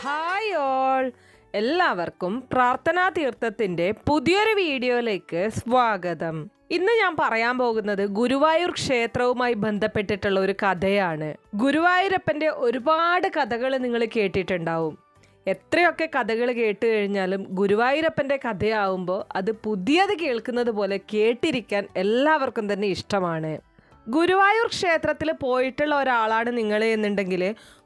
Hi all. എല്ലാവർക്കും പ്രാർത്ഥനാ തീർത്ഥത്തിന്റെ പുതിയൊരു വീഡിയോയിലേക്ക് സ്വാഗതം. ഇന്ന് ഞാൻ പറയാൻ പോകുന്നത് ഗുരുവായൂർ ക്ഷേത്രവുമായി ബന്ധപ്പെട്ടിട്ടുള്ള ഒരു കഥയാണ്. ഗുരുവായൂരപ്പന്റെ ഒരുപാട് കഥകൾ നിങ്ങൾ കേട്ടിട്ടുണ്ടാവും. എത്രയൊക്കെ കഥകൾ കേട്ട് കഴിഞ്ഞാലും ഗുരുവായൂരപ്പന്റെ കഥയാവുമ്പോൾ അത് പുതിയത് കേൾക്കുന്നത് പോലെ കേട്ടിരിക്കാൻ എല്ലാവർക്കും തന്നെ ഇഷ്ടമാണ്. ഗുരുവായൂർ ക്ഷേത്രത്തിൽ പോയിട്ടുള്ള ഒരാളാണ് നിങ്ങൾ എന്നുണ്ടെങ്കിൽ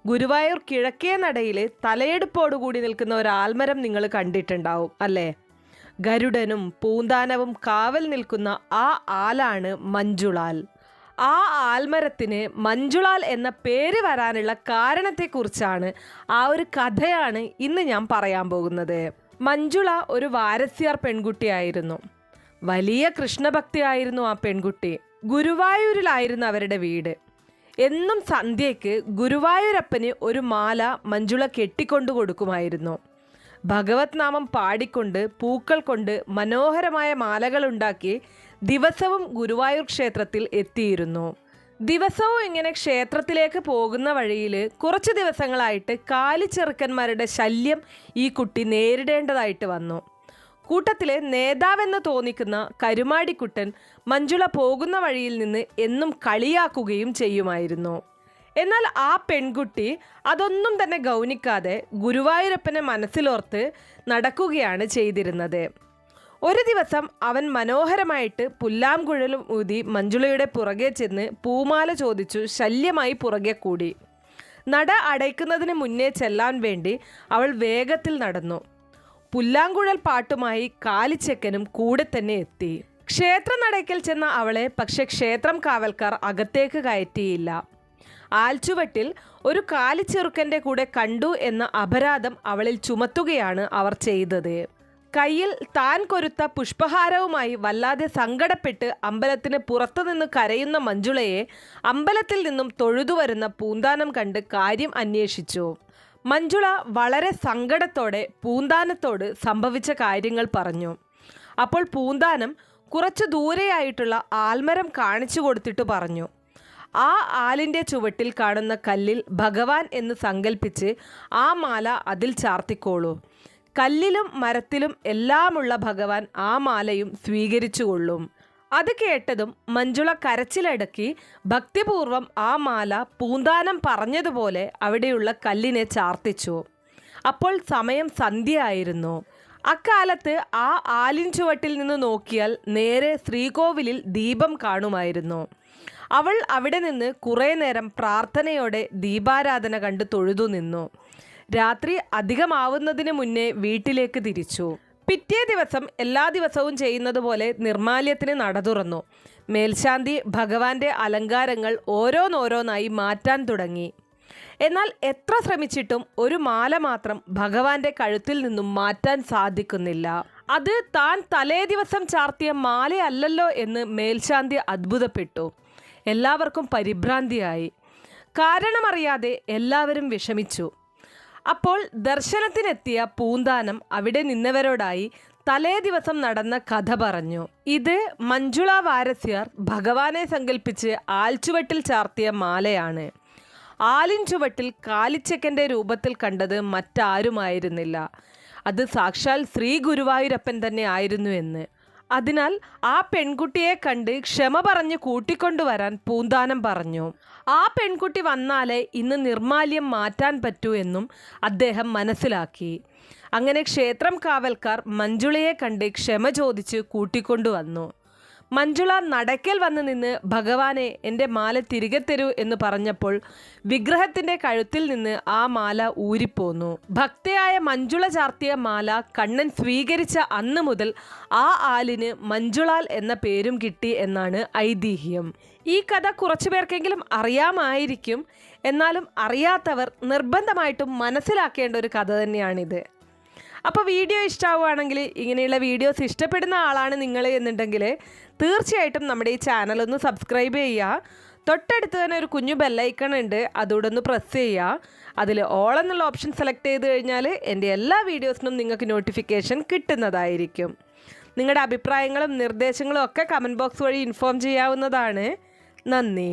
ഗുരുവായൂർ കിഴക്കേ നടയിൽ തലയെടുപ്പോടുകൂടി നിൽക്കുന്ന ഒരു ആൽമരം നിങ്ങൾ കണ്ടിട്ടുണ്ടാവും അല്ലേ? ഗരുഡനും പൂന്താനവും കാവൽ നിൽക്കുന്ന ആ ആലാണ് മഞ്ജുളാൽ. ആ ആൽമരത്തിന് മഞ്ജുളാൽ എന്ന പേര് വരാനുള്ള കാരണത്തെക്കുറിച്ചാണ് ആ ഒരു കഥയാണ് ഇന്ന് ഞാൻ പറയാൻ പോകുന്നത്. മഞ്ജുള ഒരു വാരസ്യാർ പെൺകുട്ടിയായിരുന്നു. വലിയ കൃഷ്ണഭക്തിയായിരുന്നു ആ പെൺകുട്ടി. ഗുരുവായൂരിലായിരുന്നു അവരുടെ വീട്. എന്നും സന്ധ്യയ്ക്ക് ഗുരുവായൂരപ്പന് ഒരു മാല മഞ്ജുള കെട്ടിക്കൊണ്ടു കൊടുക്കുമായിരുന്നു. ഭഗവത് നാമം പാടിക്കൊണ്ട് പൂക്കൾ കൊണ്ട് മനോഹരമായ മാലകൾ ഉണ്ടാക്കി ദിവസവും ഗുരുവായൂർ ക്ഷേത്രത്തിൽ എത്തിയിരുന്നു. ദിവസവും ഇങ്ങനെ ക്ഷേത്രത്തിലേക്ക് പോകുന്ന വഴിയിൽ കുറച്ച് ദിവസങ്ങളായിട്ട് കാലിച്ചെറുക്കന്മാരുടെ ശല്യം ഈ കുട്ടി നേരിടേണ്ടതായിട്ട് വന്നു. കൂട്ടത്തിലെ നേതാവെന്ന് തോന്നിക്കുന്ന കരുമാടിക്കുട്ടൻ മഞ്ജുള പോകുന്ന വഴിയിൽ നിന്ന് എന്നും കളിയാക്കുകയും ചെയ്യുമായിരുന്നു. എന്നാൽ ആ പെൺകുട്ടി അതൊന്നും തന്നെ ഗൗനിക്കാതെ ഗുരുവായൂരപ്പനെ മനസ്സിലോർത്ത് നടക്കുകയാണ് ചെയ്തിരുന്നത്. ഒരു ദിവസം അവൻ മനോഹരമായിട്ട് പുല്ലാംകുഴലും ഊതി മഞ്ജുളയുടെ പുറകെ ചെന്ന് പൂമാല ചോദിച്ചു ശല്യമായി പുറകെ കൂടി. നട അടയ്ക്കുന്നതിന് മുന്നേ ചെല്ലാൻ വേണ്ടി അവൾ വേഗത്തിൽ നടന്നു. പുല്ലാങ്കുഴൽ പാട്ടുമായി കാലിച്ചക്കനും കൂടെ തന്നെ എത്തി. ക്ഷേത്ര നടയ്ക്കൽ ചെന്ന അവളെ പക്ഷെ ക്ഷേത്രം കാവൽക്കാർ അകത്തേക്ക് കയറ്റിയില്ല. ആൽച്ചുവട്ടിൽ ഒരു കാലിച്ചെറുക്കന്റെ കൂടെ കണ്ടു എന്ന അപരാധം അവളിൽ ചുമത്തുകയാണ് അവർ ചെയ്തത്. കയ്യിൽ താൻ കൊരുത്ത പുഷ്പഹാരവുമായി വല്ലാതെ സങ്കടപ്പെട്ട് അമ്പലത്തിന് പുറത്തുനിന്ന് കരയുന്ന മഞ്ജുളയെ അമ്പലത്തിൽ നിന്നും തൊഴുതുവരുന്ന പൂന്താനം കണ്ട് കാര്യം അന്വേഷിച്ചു. മഞ്ജുള വളരെ സങ്കടത്തോടെ പൂന്താനത്തോട് സംഭവിച്ച കാര്യങ്ങൾ പറഞ്ഞു. അപ്പോൾ പൂന്താനം കുറച്ച് ദൂരെയായിട്ടുള്ള ആൽമരം കാണിച്ചു കൊടുത്തിട്ട് പറഞ്ഞു. ആ ആലിന്റെ ചുവട്ടിൽ കാണുന്ന കല്ലിൽ ഭഗവാൻ എന്ന് സങ്കല്പിച്ച് ആ മാല അതിൽ ചാർത്തിക്കോളൂ. കല്ലിലും മരത്തിലും എല്ലാമുള്ള ഭഗവാൻ ആ മാലയും സ്വീകരിച്ചുകൊള്ളും. അത് കേട്ടതും മഞ്ജുള കരച്ചിലടക്കി ഭക്തിപൂർവം ആ മാല പൂന്താനം പറഞ്ഞതുപോലെ അവിടെയുള്ള കല്ലിനെ ചാർത്തിച്ചു. അപ്പോൾ സമയം സന്ധ്യയായിരുന്നു. അക്കാലത്ത് ആ ആലിൻ ചുവട്ടിൽ നിന്ന് നോക്കിയാൽ നേരെ ശ്രീകോവിലിൽ ദീപം കാണുമായിരുന്നു. അവൾ അവിടെ നിന്ന് കുറേ നേരം പ്രാർത്ഥനയോടെ ദീപാരാധന കണ്ട് തൊഴുതു നിന്നു. രാത്രി അധികമാവുന്നതിന് മുന്നേ വീട്ടിലേക്ക് തിരിച്ചു. പിറ്റേ ദിവസം എല്ലാ ദിവസവും ചെയ്യുന്നത് പോലെ നിർമാല്യത്തിന് നട തുറന്നു. മേൽശാന്തി ഭഗവാന്റെ അലങ്കാരങ്ങൾ ഓരോന്നോരോന്നായി മാറ്റാൻ തുടങ്ങി. എന്നാൽ എത്ര ശ്രമിച്ചിട്ടും ഒരു മാല മാത്രം ഭഗവാന്റെ കഴുത്തിൽ നിന്നും മാറ്റാൻ സാധിക്കുന്നില്ല. അത് താൻ തലേ ദിവസം ചാർത്തിയ മാലയല്ലല്ലോ എന്ന് മേൽശാന്തി അത്ഭുതപ്പെട്ടു. എല്ലാവർക്കും പരിഭ്രാന്തിയായി. കാരണമറിയാതെ എല്ലാവരും വിഷമിച്ചു. അപ്പോൾ ദർശനത്തിനെത്തിയ പൂന്താനം അവിടെ നിന്നവരോടായി തലേ ദിവസം നടന്ന കഥ പറഞ്ഞു. ഇത് മഞ്ജുള വാരസ്യർ ഭഗവാനെ സങ്കല്പിച്ച് ആൽച്ചുവട്ടിൽ ചാർത്തിയ മാലയാണ്. ആലിൻ ചുവട്ടിൽ കാലിച്ചക്കന്റെ രൂപത്തിൽ കണ്ടത് മറ്റാരുമായിരുന്നില്ല. അത് സാക്ഷാൽ ശ്രീ ഗുരുവായൂരപ്പൻ തന്നെ ആയിരുന്നു എന്ന്. അതിനാൽ ആ പെൺകുട്ടിയെ കണ്ട് ക്ഷമ പറഞ്ഞ് കൂട്ടിക്കൊണ്ടുവരാൻ പൂന്താനം പറഞ്ഞു. ആ പെൺകുട്ടി വന്നാലേ ഇന്ന് നിർമാല്യം മാറ്റാൻ പറ്റൂ എന്നും അദ്ദേഹം മനസ്സിലാക്കി. അങ്ങനെ ക്ഷേത്രം കാവൽക്കാർ മഞ്ജുളയെ കണ്ട് ക്ഷമ ചോദിച്ച് കൂട്ടിക്കൊണ്ടുവന്നു. മഞ്ജുള നടക്കൽ വന്ന് നിന്ന് ഭഗവാനെ എന്റെ മാല തിരികെ തരൂ എന്ന് പറഞ്ഞപ്പോൾ വിഗ്രഹത്തിന്റെ കഴുത്തിൽ നിന്ന് ആ മാല ഊരിപ്പോന്നു. ഭക്തയായ മഞ്ജുള ചാർത്തിയ മാല കണ്ണൻ സ്വീകരിച്ച അന്ന് മുതൽ ആ ആലിന് മഞ്ജുളാൽ എന്ന പേരും കിട്ടി എന്നാണ് ഐതിഹ്യം. ഈ കഥ കുറച്ചു പേർക്കെങ്കിലും അറിയാമായിരിക്കും. എന്നാലും അറിയാത്തവർ നിർബന്ധമായിട്ടും മനസ്സിലാക്കേണ്ട ഒരു കഥ തന്നെയാണിത്. അപ്പോൾ വീഡിയോ ഇഷ്ടമാവുകയാണെങ്കിൽ ഇങ്ങനെയുള്ള വീഡിയോസ് ഇഷ്ടപ്പെടുന്ന ആളാണ് നിങ്ങൾ എന്നുണ്ടെങ്കിൽ തീർച്ചയായിട്ടും നമ്മുടെ ഈ ചാനൽ ഒന്ന് സബ്സ്ക്രൈബ് ചെയ്യുക. തൊട്ടടുത്ത് തന്നെ ഒരു കുഞ്ഞു ബെല്ലൈക്കൺ ഉണ്ട്. അതുകൂടെ ഒന്ന് പ്രസ് ചെയ്യുക. അതിൽ ഓൾ എന്നുള്ള ഓപ്ഷൻ സെലക്ട് ചെയ്ത് കഴിഞ്ഞാൽ എന്റെ എല്ലാ വീഡിയോസിനും നിങ്ങൾക്ക് നോട്ടിഫിക്കേഷൻ കിട്ടുന്നതായിരിക്കും. നിങ്ങളുടെ അഭിപ്രായങ്ങളും നിർദ്ദേശങ്ങളും ഒക്കെ കമന്റ് ബോക്സ് വഴി ഇൻഫോം ചെയ്യാവുന്നതാണ്. നന്ദി.